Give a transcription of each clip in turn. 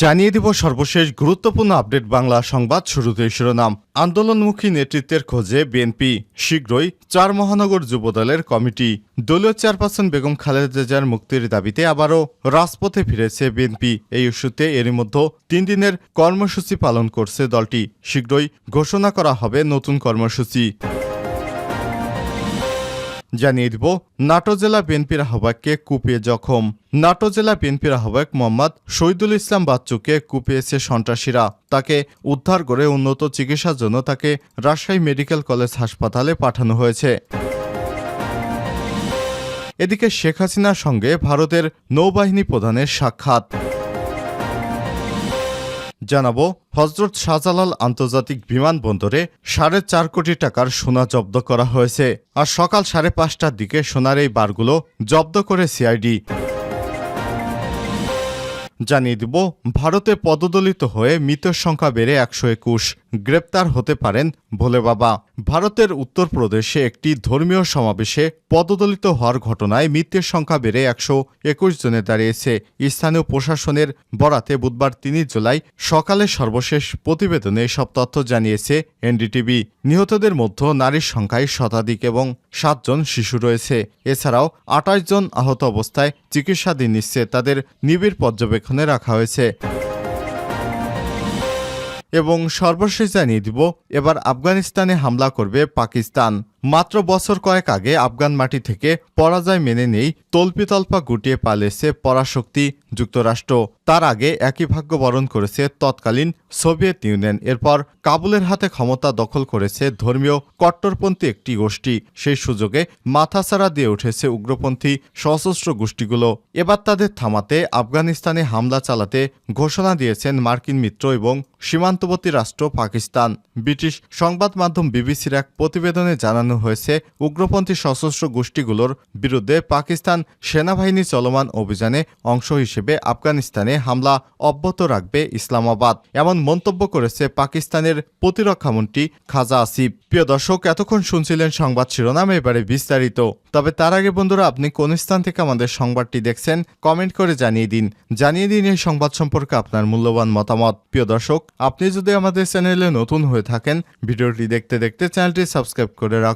জানিয়ে দিব সর্বশেষ গুরুত্বপূর্ণ আপডেট বাংলা সংবাদ শুরুতে শিরোনাম। আন্দোলনমুখী নেতৃত্বের খোঁজে বিএনপি। শীঘ্রই চার মহানগর যুবদলের কমিটি। দলীয় চেয়ারপারসন বেগম খালেদা জিয়ার মুক্তির দাবিতে আবারও রাজপথে ফিরেছে বিএনপি। এই ইস্যুতে এরই মধ্যে তিন দিনের কর্মসূচি পালন করছে দলটি। শীঘ্রই ঘোষণা করা হবে নতুন কর্মসূচি। জানিয়ে দিব নাটো জেলা বিএনপির আহ্বায়ককে কুপিয়ে জখম। নাটো জেলা বিএনপির আহ্বায়ক মোহাম্মদ শহীদুল ইসলাম বাচ্চুকে কুপিয়েছে সন্ত্রাসীরা। তাকে উদ্ধার করে উন্নত চিকিৎসার জন্য তাকে রাজশাহী মেডিকেল কলেজ হাসপাতালে পাঠানো হয়েছে। এদিকে শেখ হাসিনার সঙ্গে ভারতের নৌবাহিনী প্রধানের সাক্ষাৎ। জানাব, হজরত শাহজালাল আন্তর্জাতিক বিমানবন্দরে সাড়ে চার কোটি টাকার সোনা জব্দ করা হয়েছে আর সকাল সাড়ে পাঁচটার দিকে সোনার এই বারগুলো জব্দ করে সিআইডি। জানিয়ে দিব, ভারতে পদদলিত হয়ে মৃতের সংখ্যা বেড়ে একশো একুশ। গ্রেপ্তার হতে পারেন ভোলে বাবা। ভারতের উত্তরপ্রদেশে একটি ধর্মীয় সমাবেশে পদদলিত হওয়ার ঘটনায় মৃতের সংখ্যা বেড়ে একশো একুশ জনে দাঁড়িয়েছে। স্থানীয় প্রশাসনের বরাতে বুধবার তিন জুলাই সকালে সর্বশেষ প্রতিবেদনে এসব তথ্য জানিয়েছে এনডিটিভি। নিহতদের মধ্যে নারীর সংখ্যায় শতাধিক এবং সাতজন শিশু রয়েছে। এছাড়াও আঠাশ জন আহত অবস্থায় চিকিৎসাধীন নিচ্ছে তাদের নিবিড় পর্যবেক্ষণে রাখা হয়েছে। এবং সর্বশেষ জানিয়ে দিব এবার আফগানিস্তানে হামলা করবে পাকিস্তান। মাত্র বছর কয়েক আগে আফগান মাটি থেকে পরাজয় মেনে নেই তল্পিতল্পা গুটিয়ে পালিয়েছে পরাশক্তি যুক্তরাষ্ট্র। তার আগে একই ভাগ্য বরণ করেছে তৎকালীন সোভিয়েত ইউনিয়ন। এরপর কাবুলের হাতে ক্ষমতা দখল করেছে ধর্মীয় কট্টরপন্থী একটি গোষ্ঠী। সেই সুযোগে মাথাছাড়া দিয়ে উঠেছে উগ্রপন্থী সশস্ত্র গোষ্ঠীগুলো। এবার তাদের থামাতে আফগানিস্তানে হামলা চালাতে ঘোষণা দিয়েছেন মার্কিন মিত্র এবং সীমান্তবর্তী রাষ্ট্র পাকিস্তান। ব্রিটিশ সংবাদ মাধ্যম বিবিসির এক প্রতিবেদনে জানানো হয়েছে উগ্রপন্থী সশস্ত্র গোষ্ঠীগুলোর বিরুদ্ধে পাকিস্তান সেনাবাহিনী চলমান অভিযানে অংশ হিসেবে আফগানিস্তানে হামলা অব্যাহত রাখবে ইসলামাবাদ। এমন মন্তব্য করেছে পাকিস্তানের প্রতিরক্ষামন্ত্রী খাজা আসিফ। প্রিয় দর্শক, এতক্ষণ শুনছিলেন সংবাদ শিরোনাম, এবারে বিস্তারিত। তবে তার আগে বন্ধুরা, আপনি কোন স্থান থেকে আমাদের সংবাদটি দেখছেন, কমেন্ট করে জানিয়ে দিন। জানিয়ে দিন এই সংবাদ সম্পর্কে আপনার মূল্যবান মতামত। প্রিয় দর্শক, আপনি যদি আমাদের চ্যানেলে নতুন হয়ে থাকেন, ভিডিওটি দেখতে দেখতে চ্যানেলটি সাবস্ক্রাইব করে রাখুন।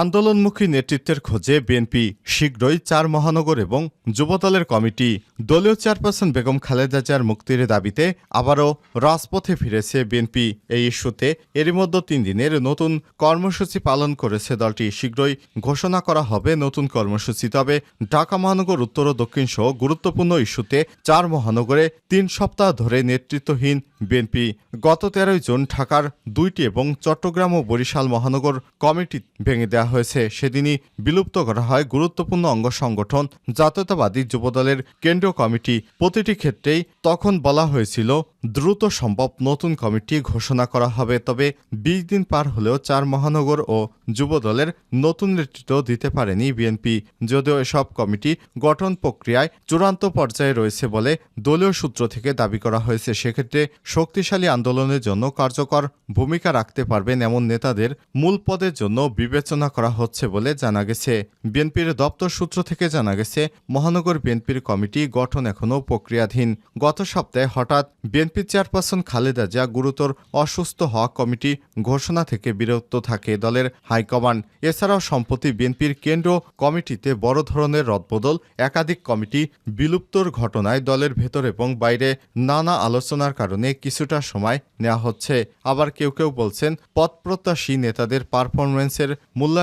আন্দোলনমুখী নেতৃত্বের খোঁজে বিএনপি শীঘ্রই চার মহানগর এবং যুবদলের কমিটি, দলীয় চেয়ারপারসন বেগম খালেদা জিয়ার মুক্তির দাবিতে আবারও রাজপথে ফিরেছে বিএনপি। এই ইস্যুতে এরই মধ্যে তিন দিনের নতুন কর্মসূচি পালন করেছে দলটি। শীঘ্রই ঘোষণা করা হবে নতুন কর্মসূচি। তবে ঢাকা মহানগর, উত্তর ও দক্ষিণ সহ গুরুত্বপূর্ণ ইস্যুতে চার মহানগরে তিন সপ্তাহ ধরে নেতৃত্বহীন বিএনপি। গত তেরোই জুন ঢাকার দুইটি এবং চট্টগ্রাম ও বরিশাল মহানগর কমিটি ভেঙে দেওয়া হয়েছে। সেদিনই বিলুপ্ত করা হয় গুরুত্বপূর্ণ অঙ্গ সংগঠন জাতীয়তাবাদী যুবদলের কেন্দ্রীয় কমিটি। প্রতিটি ক্ষেত্রেই তখন বলা হয়েছিল, দ্রুত সম্ভব নতুন কমিটি ঘোষণা করা হবে, তবে বিশ দিন পার হলেও চার মহানগর ও যুবদলের নতুন নেতৃত্ব দিতে পারেনি বিএনপি। যদিও এসব কমিটি গঠন প্রক্রিয়ায় চূড়ান্ত পর্যায়ে রয়েছে বলে দলীয় সূত্র থেকে দাবি করা হয়েছে, সেক্ষেত্রে শক্তিশালী আন্দোলনের জন্য কার্যকর ভূমিকা রাখতে পারবেন এমন নেতাদের মূল পদের জন্য বিবেচনা করা হচ্ছে বলে জানা গেছে। বিএনপির দপ্তর সূত্র থেকে জানা গেছে, মহানগর বিএনপির কমিটি গঠন এখনও প্রক্রিয়াধীন। গত সপ্তাহে হঠাৎ বিএনপি চেয়ারপারসন খালেদা জিয়া গুরুতর অসুস্থ হওয়া কমিটি ঘোষণা থেকে বিরত থাকে দলের হাইকমান্ড। এছাড়াও সম্প্রতি বিএনপির কেন্দ্র কমিটিতে বড় ধরনের রদবদল, একাধিক কমিটি বিলুপ্তর ঘটনায় দলের ভেতর এবং বাইরে নানা আলোচনার কারণে কিছুটা সময় নেওয়া হচ্ছে। আবার কেউ কেউ বলছেন পথপ্রত্যাশী নেতাদের পারফরমেন্সের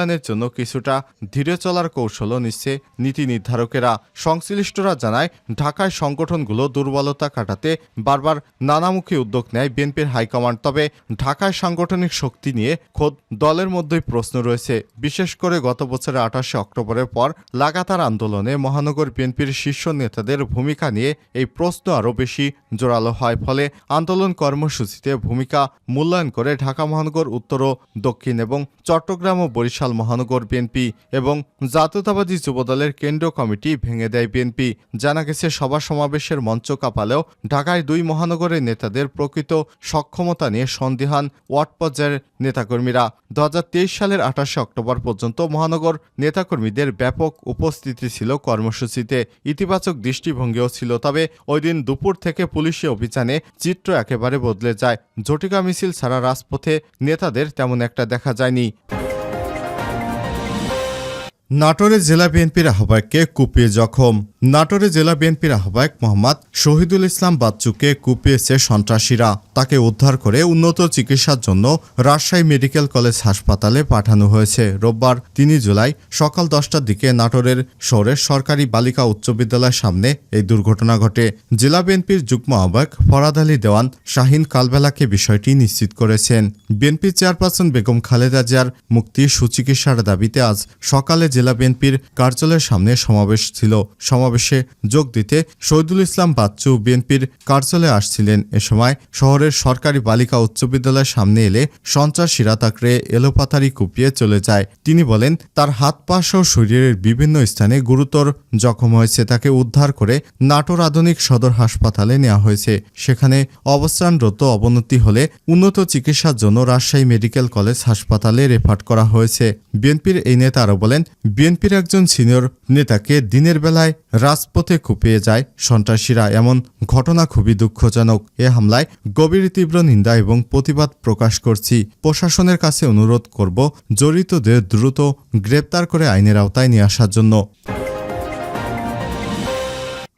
মূল্যায়নের জন্য কিছুটা ধীরে চলার কৌশলও নিচ্ছে নীতি নির্ধারকেরা। সংশ্লিষ্টরা জানায়, ঢাকায় সংগঠনগুলো দুর্বলতা কাটাতে বারবার নানামুখী উদ্যোগ নেয় বিএনপির হাইকমান্ড। তবে ঢাকায় সাংগঠনিক শক্তি নিয়ে খোদ দলের মধ্যেই প্রশ্ন রয়েছে। বিশেষ করে গত বছরের আঠাশে অক্টোবরের পর লাগাতার আন্দোলনে মহানগর বিএনপির শীর্ষ নেতাদের ভূমিকা নিয়ে এই প্রশ্ন আরও বেশি জোরালো হয়। ফলে আন্দোলন কর্মসূচিতে ভূমিকা মূল্যায়ন করে ঢাকা মহানগর উত্তর ও দক্ষিণ এবং চট্টগ্রাম ও বরিশাল মহানগর বিএনপি এবং জাতীয়তাবাদী যুবদলের কেন্দ্রীয় কমিটি ভেঙে দেয় বিএনপি জানা গেছে, সভা সমাবেশের মঞ্চ কাঁপালেও ঢাকায় দুই মহানগরের নেতাদের প্রকৃত সক্ষমতা নিয়ে সন্দিহান ওয়ার্ড পর্যায়ের নেতাকর্মীরা। দু হাজার তেইশ সালের আঠাশে অক্টোবর পর্যন্ত মহানগর নেতাকর্মীদের ব্যাপক উপস্থিতি ছিল কর্মসূচিতে। ইতিবাচক দৃষ্টিভঙ্গিও ছিল, তবে ওই দিন দুপুর থেকে পুলিশি অভিযানে চিত্র একেবারে বদলে যায়। ঝটিকা মিছিল ছাড়া রাজপথে নেতাদের তেমন একটা দেখা যায়নি। নাটোরে জেলা বিএনপির আহ্বায়ককে কুপিয়ে জখম। নাটোরে জেলা বিএনপির আহ্বায়ক মোহাম্মদ শহীদুল ইসলাম বাচ্চুকে কুপিয়েছে সন্ত্রাসীরা। তাকে উদ্ধার করে উন্নত চিকিৎসার জন্য রাজশাহী মেডিকেল কলেজ হাসপাতালে পাঠানো হয়েছে। রোববার তিনই জুলাই সকাল দশটার দিকে নাটোরের শহরের সরকারি বালিকা উচ্চ বিদ্যালয়ের সামনে এই দুর্ঘটনা ঘটে। জেলা বিএনপির যুগ্ম আহ্বায়ক ফরাদ আলী দেওয়ান শাহিন কালবেলাকে বিষয়টি নিশ্চিত করেছেন। বিএনপি চেয়ারপারসন বেগম খালেদা জিয়ার মুক্তি সুচিকিৎসার দাবিতে আজ সকালে জেলা বিএনপির কার্যালয়ের সামনে সমাবেশ ছিল। সমাবেশে যোগ দিতে শহীদুল ইসলাম বাচ্চু বিএনপির কার্যালয়ে আসছিলেন। এ সময় শহরের সরকারি বালিকা উচ্চ বিদ্যালয়ের সামনে এলে সন্ত্রাসীরা তাকে এলোপাতারি কুপিয়ে চলে যায়। তিনি বলেন, তার হাত পা সহ শরীরের বিভিন্ন স্থানে গুরুতর জখম হয়েছে। তাকে উদ্ধার করে নাটোর আধুনিক সদর হাসপাতালে নেওয়া হয়েছে। সেখানে অবস্থানরত অবনতি হলে উন্নত চিকিৎসার জন্য রাজশাহী মেডিকেল কলেজ হাসপাতালে রেফার করা হয়েছে। বিএনপির এই নেতা আরও বলেন বিএনপির একজন সিনিয়র নেতাকে দিনের বেলায় রাজপথে কুপিয়ে যায় সন্ত্রাসীরা। এমন ঘটনা খুবই দুঃখজনক। এ হামলায় গভীর তীব্র নিন্দা এবং প্রতিবাদ প্রকাশ করছি। প্রশাসনের কাছে অনুরোধ করব জড়িতদের দ্রুত গ্রেপ্তার করে আইনের আওতায় নিয়ে আসার জন্য।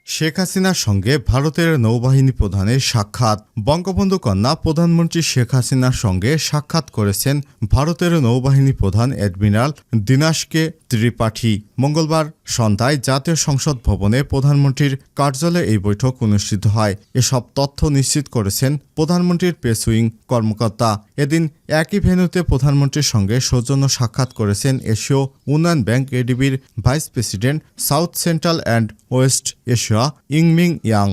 শেখ হাসিনার সঙ্গে ভারতের নৌবাহিনী প্রধানের সাক্ষাৎ। বঙ্গবন্ধু কন্যা প্রধানমন্ত্রী শেখ হাসিনার সঙ্গে সাক্ষাৎ করেছেন ভারতের নৌবাহিনী প্রধান অ্যাডমিরাল দিনাশকে ত্রিপাঠী। মঙ্গলবার সন্ধ্যায় জাতীয় সংসদ ভবনে প্রধানমন্ত্রীর কার্যালয়ে এই বৈঠক অনুষ্ঠিত হয়। এসব তথ্য নিশ্চিত করেছেন প্রধানমন্ত্রীর প্রেসুইং কর্মকর্তা। এদিন একই ভেন্যুতে প্রধানমন্ত্রীর সঙ্গে সৌজন্য সাক্ষাৎ করেছেন এশীয় উন্নয়ন bank এডিবির vice president, South Central and West Asia. ইংমিং Yang.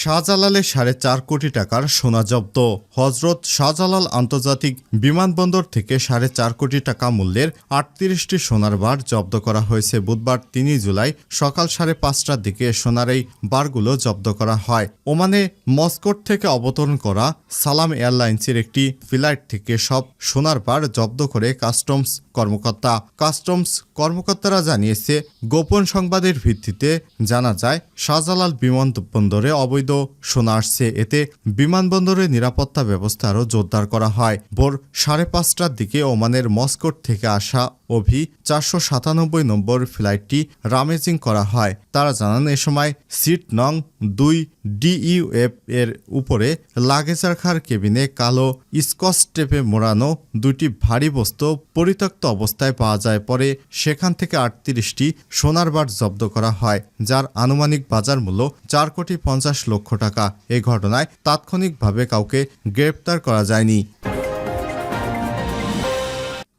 শাহজালালে সাড়ে চার কোটি টাকার সোনা জব্দ। হজরত শাহজালাল আন্তর্জাতিক বিমানবন্দর থেকে সাড়ে চার কোটি টাকা মূল্যের আটত্রিশটি সোনার বার জব্দ করা হয়েছে। বুধবার তিনই জুলাই সকাল সাড়ে পাঁচটার দিকে সোনার এই বারগুলো জব্দ করা হয়। ওমানে মস্কোট থেকে অবতরণ করা সালাম এয়ারলাইন্সের একটি ফ্লাইট থেকে সব সোনার বার জব্দ করে কাস্টমস কর্মকর্তা। কাস্টমস কর্মকর্তারা জানিয়েছে, গোপন সংবাদের ভিত্তিতে জানা যায়, শাহজালাল বিমানবন্দরে অবৈধ সোনা আসছে। এতে বিমানবন্দরের নিরাপত্তা ব্যবস্থা আরও জোরদার করা হয়। ভোর সাড়ে পাঁচটার দিকে ওমানের মস্কোট থেকে আসা অভি চারশো সাতানব্বই নম্বর ফ্লাইটটি রামেজিং করা হয়। তারা জানান, এ সময় সিট নং দুই ডিইউএফ এর উপরে লাগেজ রাখার কেবিনে কালো স্কচ টেপে মোড়ানো দুটি ভারী বস্তু পরিত্যক্ত অবস্থায় পাওয়া যায়। পরে সেখান থেকে আটত্রিশটি সোনার বার জব্দ করা হয়, যার আনুমানিক বাজার মূল্য চার কোটি পঞ্চাশ লক্ষ টাকা। এ ঘটনায় তাৎক্ষণিকভাবে কাউকে গ্রেপ্তার করা যায়নি।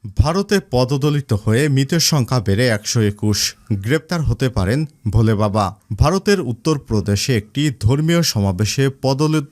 ভারতে পদদলিত হয়ে মৃতের সংখ্যা বেড়ে একশো একুশ। গ্রেপ্তার হতে পারেন ভোলে বাবা। ভারতের উত্তরপ্রদেশে একটি ধর্মীয় সমাবেশে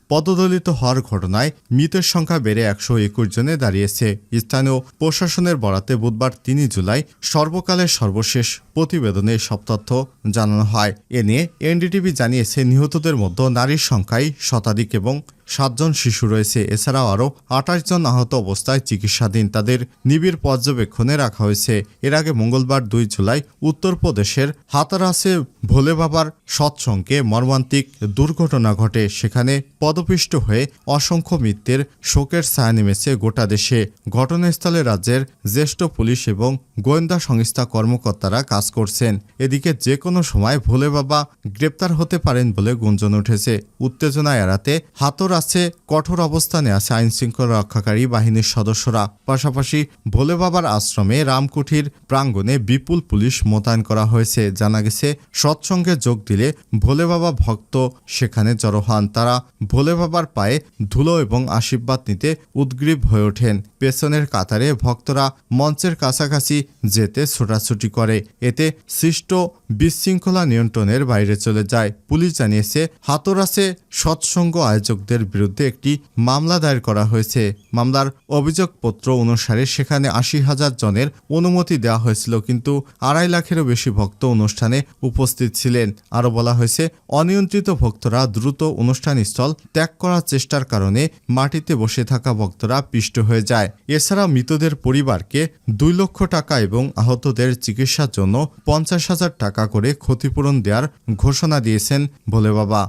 পদদলিত হওয়ার ঘটনায় মৃতের সংখ্যা বেড়ে একশো একুশ জনে দাঁড়িয়েছে। স্থানীয় প্রশাসনের বরাতে বুধবার তিন জুলাই সর্বকালের সর্বশেষ প্রতিবেদনে সব তথ্য জানানো হয়। এ নিয়ে এনডিটিভি জানিয়েছে, নিহতদের মধ্যে নারীর সংখ্যাই শতাধিক এবং সাতজন শিশু রয়েছে। এছাড়াও আরও আঠাশ জন আহত অবস্থায় চিকিৎসাধীন তাদের নিবিড় পর্যবেক্ষণে রাখা হয়েছে। এর আগে মঙ্গলবার দুই জুলাই উত্তরপ্রদেশের হাতারাসে ভোলে বাবার সৎসঙ্গে মর্মান্তিক দুর্ঘটনা ঘটে। সেখানে পদপিষ্ট হয়ে অসংখ্য মৃত্যের শোকের ছায়া নেমেছে গোটা দেশে। ঘটনাস্থলে রাজ্যের জ্যেষ্ঠ পুলিশ এবং গোয়েন্দা সংস্থা কর্মকর্তারা কাজ করছেন। এদিকে যে কোনো সময় ভোলে বাবা গ্রেপ্তার হতে পারেন বলে গুঞ্জন উঠেছে। উত্তেজনা এড়াতে হাতরা আছে কঠোর অবস্থানে আছে আইনশৃঙ্খলা রক্ষাকারী বাহিনীর সদস্যরা। পাশাপাশি ভোলে বাবার আশ্রমে রামকুঠির প্রাঙ্গণে বিপুল পুলিশ মোতায়েন করা হয়েছে। জানা গেছে, সৎসঙ্গে যোগ দিলে ভোলে বাবা ভক্ত সেখানে জড়ো হন। তারা ভোলে বাবার পায়ে ধুলো এবং আশীর্বাদ নিতে উদ্গ্রীব হয়ে ওঠেন। পেছনের কাতারে ভক্তরা মঞ্চের কাছাকাছি যেতে ছোটাছুটি করে। এতে সৃষ্ট বিশৃঙ্খলা নিয়ন্ত্রণের বাইরে চলে যায়। পুলিশ জানিয়েছে হাতরাসে সৎসঙ্গ আয়োজকদের বিরুদ্ধে একটি মামলা দায়ের করা হয়েছে। মামলার অভিযোগপত্র অনুসারে সেখানে আশি হাজার জনের অনুমতি দেওয়া হয়েছিল, কিন্তু আড়াই লাখেরও বেশি ভক্ত অনুষ্ঠানে উপস্থিত ছিলেন। আরও বলা হয়েছে, অনিয়ন্ত্রিত ভক্তরা দ্রুত অনুষ্ঠানস্থল ত্যাগ করার চেষ্টার কারণে মাটিতে বসে থাকা ভক্তরা পিষ্ট হয়ে যায়। এছাড়া মৃতদের পরিবারকে দুই লক্ষ টাকা এবং আহতদের চিকিৎসার জন্য পঞ্চাশ হাজার টাকা করে ক্ষতিপূরণ দেওয়ার ঘোষণা দিয়েছেন ভোলে বাবা।